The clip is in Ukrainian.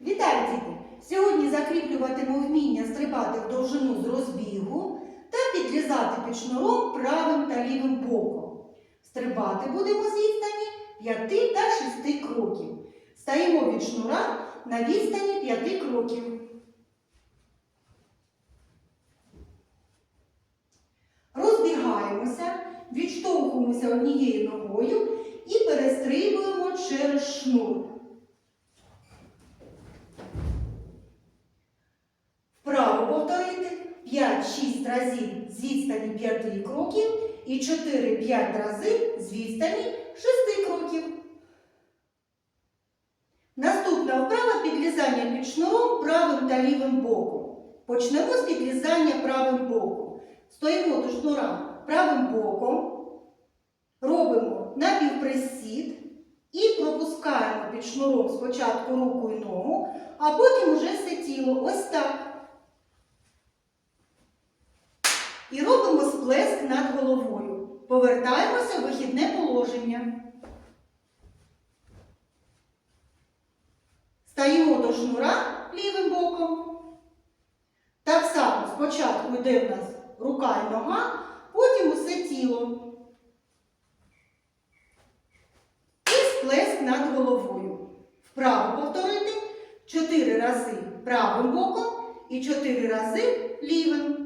Вітаю, діти! Сьогодні закріплюватиму вміння стрибати в довжину з розбігу та підлізати під шнуром правим та лівим боком. Стрибати будемо з відстані 5 та 6 кроків. Стаємо від шнура на відстані 5 кроків. Розбігаємося, відштовхуємося однією ногою і перестрибуємо через шнур. Повторити 5-6 разів з відстані 5 кроків і 4-5 разів з відстані 6 кроків. Наступна вправа підлізання під шнуром правим та лівим боком. Почнемо з підлізання правим боком. Стоїмо до шнура правим боком, робимо напівприсід і пропускаємо під шнуром спочатку руку і ногу, а потім уже все тіло. Ось так. І робимо сплеск над головою. Повертаємося в вихідне положення. Стаємо до шнура лівим боком. Так само спочатку йде в нас рука і нога, потім усе тіло. І сплеск над головою. Вправо повторити 4 рази правим боком і 4 рази лівим.